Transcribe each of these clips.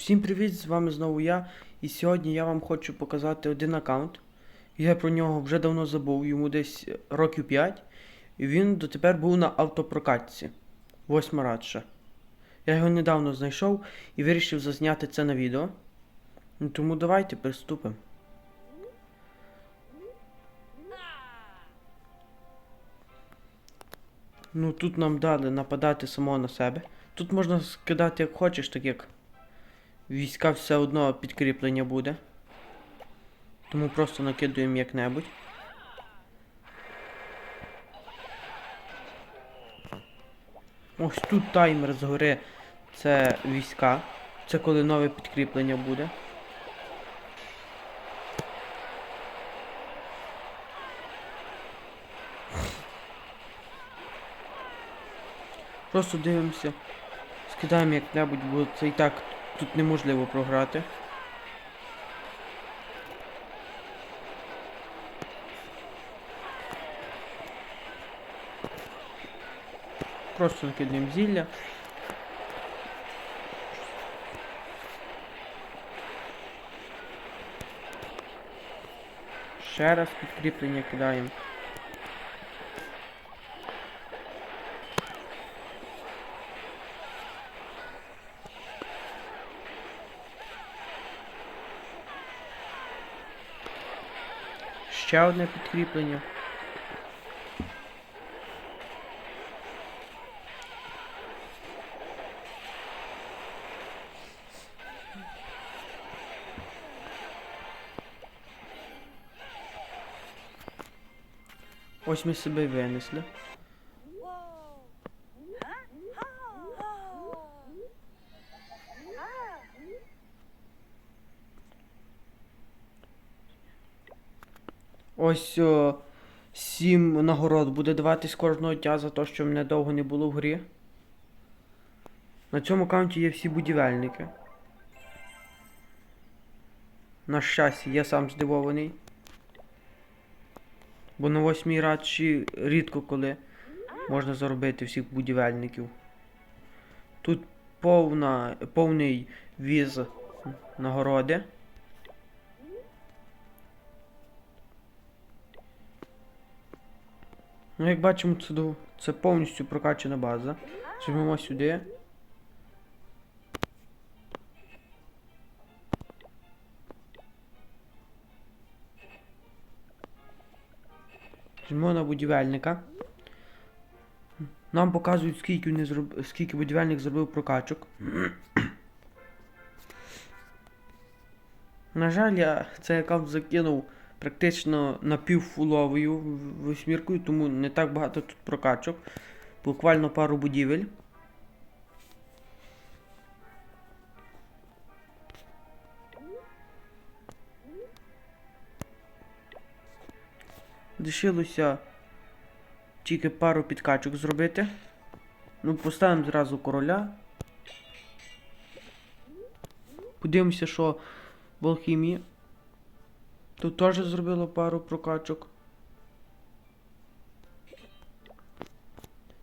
Всім привіт! З вами знову я. І сьогодні я вам хочу показати один аккаунт. Я про нього вже давно забув, йому десь років 5. І він дотепер був на автопрокатці. Восьма радша. Я його недавно знайшов і вирішив зазняти це на відео. Ну, Тому давайте приступимо. Ну тут нам дали нападати самого на себе. Тут можна скидати як хочеш, так як війська все одно підкріплення буде. Тому просто накидуємо як-небудь. Ось тут таймер згори. Це війська. Це коли нове підкріплення буде. Просто дивимося. Скидаємо як-небудь, бо це і так тут неможливо програти. Просто накидаємо зілля. Ще раз підкріплення кидаємо. Ще одне підкріплення. Ось ми себе винесли. Ось о, сім нагород буде даватись кожного дня за те, що мене довго не було в грі. На цьому аккаунті є всі будівельники. На щастя, я сам здивований. Бо на восьмій радші рідко коли можна заробити всіх будівельників. Тут повна, повний віз нагороди. Ну, як бачимо, це, до- це повністю прокачана база. Жмемо сюди. Жмемо на будівельника. Нам показують, скільки, вони зроб... скільки будівельник зробив прокачок. На жаль, я цей аккаунт закинув практично напівфуловою восьміркою, тому не так багато тут прокачок. Буквально пару будівель. Лишилося тільки пару підкачок зробити. Ну, поставимо зразу короля. Подивимося, що в алхімії. Тут теж зробило пару прокачок.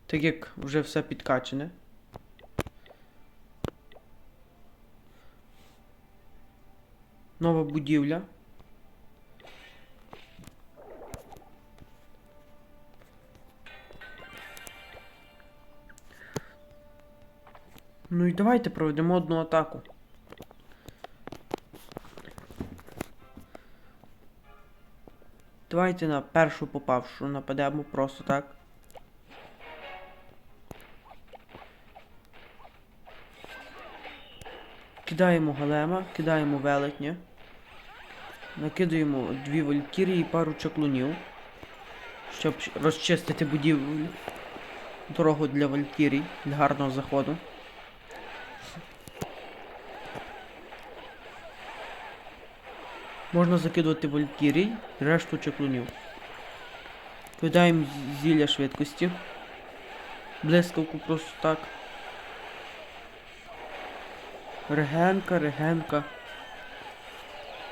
Так як вже все підкачане. Нова будівля. Ну і давайте проведемо одну атаку. Давайте на першу попавшу нападемо просто так. Кидаємо голема, кидаємо велетня. Накидаємо дві валькірії і пару чаклунів. Щоб розчистити будівлю. Дорогу для валькірій, для гарного заходу. Можна закидувати валькірій, решту чеклунів. Кидаємо зілля швидкості. Блискавку просто так. Регенка, регенка.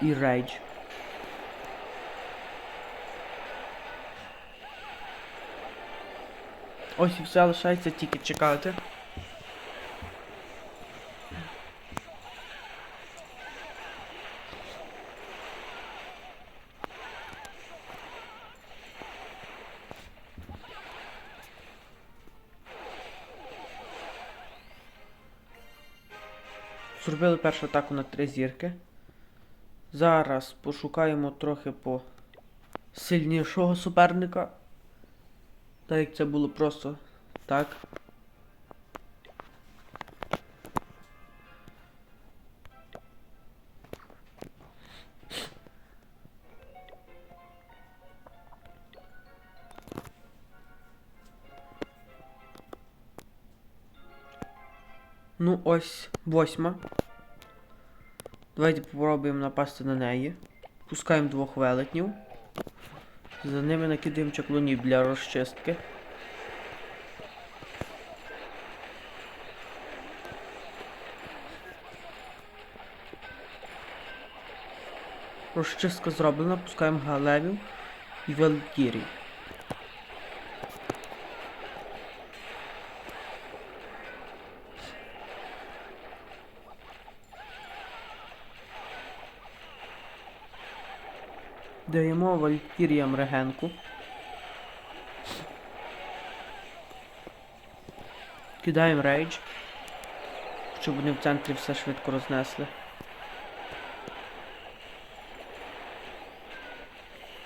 І рейдж. Ось і все лишається тільки чекати. Першу атаку на три зірки. Зараз пошукаємо трохи по сильнішого суперника. Так як це було просто так. Ну, ось восьма. Давайте попробуємо напасти на неї. Пускаємо двох велетнів. За ними накидаємо чаклунів для розчистки. Розчистка зроблена, пускаємо галевів і велетірів. Даємо валькіріям регенку. Кидаємо рейдж. Щоб вони в центрі все швидко рознесли.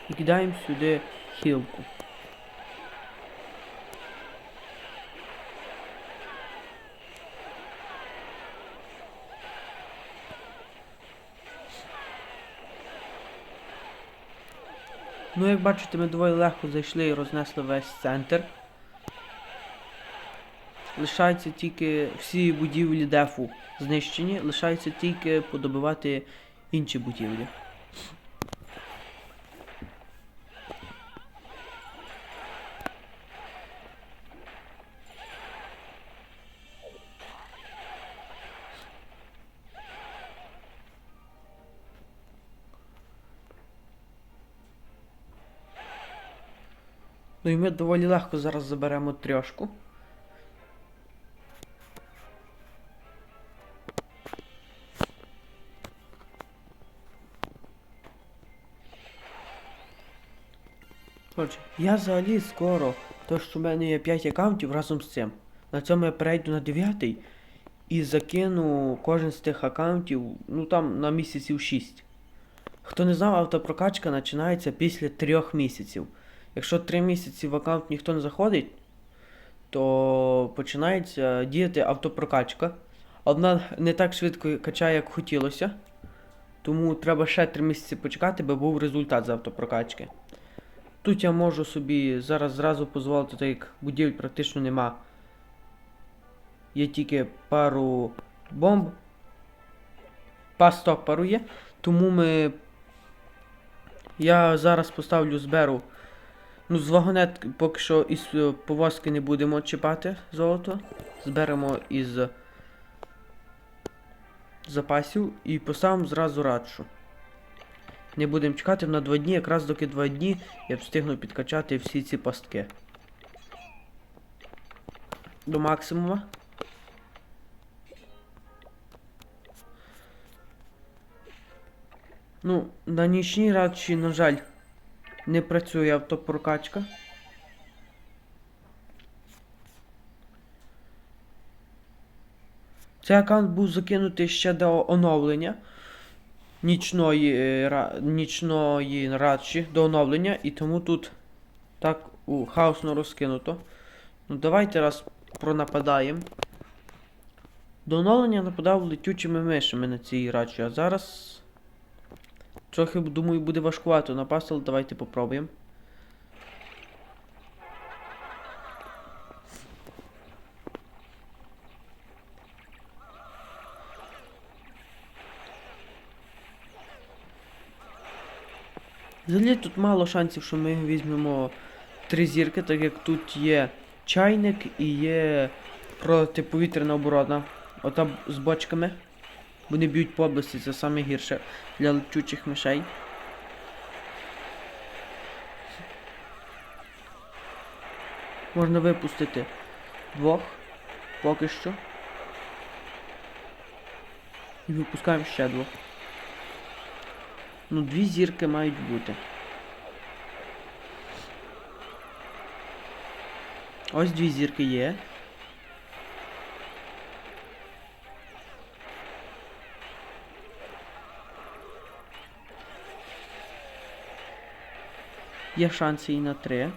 І кидаємо сюди хілку. Ну, як бачите, ми доволі легко зайшли і рознесли весь центр. Лишається тільки всі будівлі дефу знищені, лишається тільки подобивати інші будівлі. Ну і ми доволі легко зараз заберемо трьошку. Коротше, я взагалі скоро, то що в мене є 5 аккаунтів разом з цим. На цьому я перейду на 9 і закину кожен з тих аккаунтів, ну там на місяців 6. Хто не знав, автопрокачка починається після 3 місяців. Якщо 3 місяці в аккаунт ніхто не заходить, то починається діяти автопрокачка. Одна не так швидко качає, як хотілося. Тому треба ще 3 місяці почекати, би був результат з автопрокачки. Тут я можу собі зараз зразу дозволити, так як будівель практично нема. Є тільки пару бомб. Пасток пару є. Тому ми. Я зараз поставлю зберу. Ну, з вагонет поки що із е, повозки не будемо чіпати золото. Зберемо із запасів і поставимо зразу радшу. Не будемо чекати на два дні, якраз доки два дні я встигну підкачати всі ці пастки. До максимума. Ну, на нічній радші, на жаль, не працює автопрокачка. Цей аккаунт був закинутий ще до оновлення нічної, е, нічної радші до оновлення, і тому тут так у, хаосно розкинуто. Ну давайте раз пронападаємо. До оновлення нападав летючими мишами на цій радші, а зараз трохи, думаю, буде важкувато напасти, але давайте попробуємо. Взагалі тут мало шансів, що ми візьмемо три зірки, так як тут є чайник і є протиповітряна оборона. Ота з бочками. Вони б'ють по області, це саме гірше для летючих мишей. Можна випустити двох поки що. І випускаємо ще двох. Ну, дві зірки мають бути. Ось дві зірки є. Є шанси і на 3.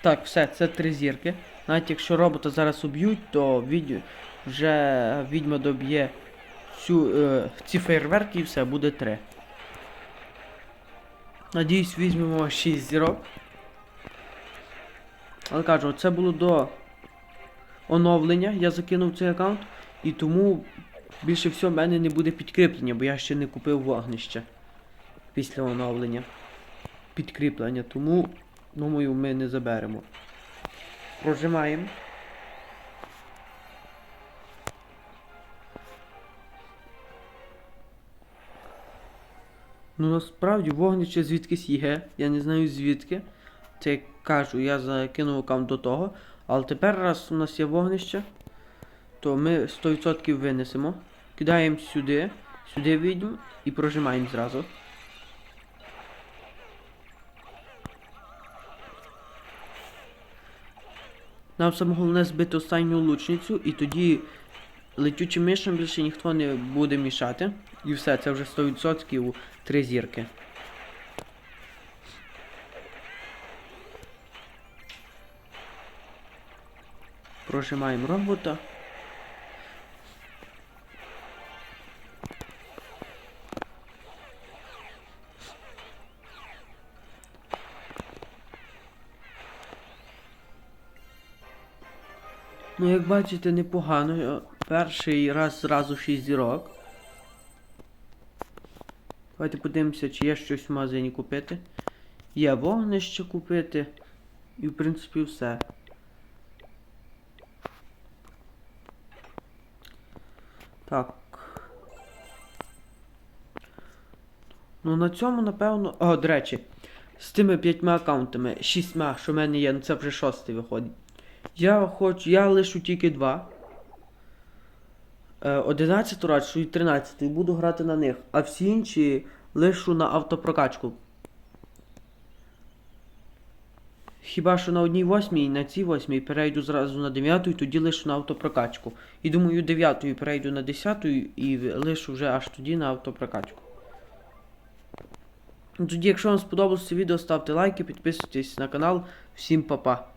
Так, все, це три зірки. Навіть якщо робота зараз уб'ють, то відь... вже відьма доб'є цю, е, ці фейерверки і все, буде 3. Надіюсь, візьмемо 6 зірок. Але кажу, це було до оновлення. Я закинув цей аккаунт. І тому більше всього в мене не буде підкріплення, бо я ще не купив вогнище після оновлення. Підкріплення, тому, думаю, ми не заберемо. Прожимаємо. Ну насправді вогнище звідкись є. Я не знаю звідки. Це кажу, я закинув аккаунт до того. Але тепер, раз у нас є вогнище, то ми 100% винесемо. Кидаємо сюди, сюди відьм і прожимаємо зразу. Нам саме головне збити останню лучницю, і тоді летючим мишам більше ніхто не буде мішати. І все, це вже 100% три зірки. Прожимаємо робота. Ну, як бачите, непогано. Перший раз зразу 6 зірок. Давайте подивимося, чи є щось в магазині купити. Є вогнище купити. І в принципі все. Так. Ну на цьому, напевно. О, до речі, з тими п'ятьма аккаунтами, шістьма, що в мене є, ну це вже шостий виходить. Я хочу. Я лишу тільки два. Е, 11 радшу і 13 буду грати на них, а всі інші лишу на автопрокачку. Хіба що на одній восьмій і на цій восьмій перейду зразу на 9 і тоді лишу на автопрокачку. І думаю, 9 перейду на 10 і лишу вже аж тоді на автопрокачку. Тоді, якщо вам сподобалося відео, ставте лайки, підписуйтесь на канал. Всім па-па.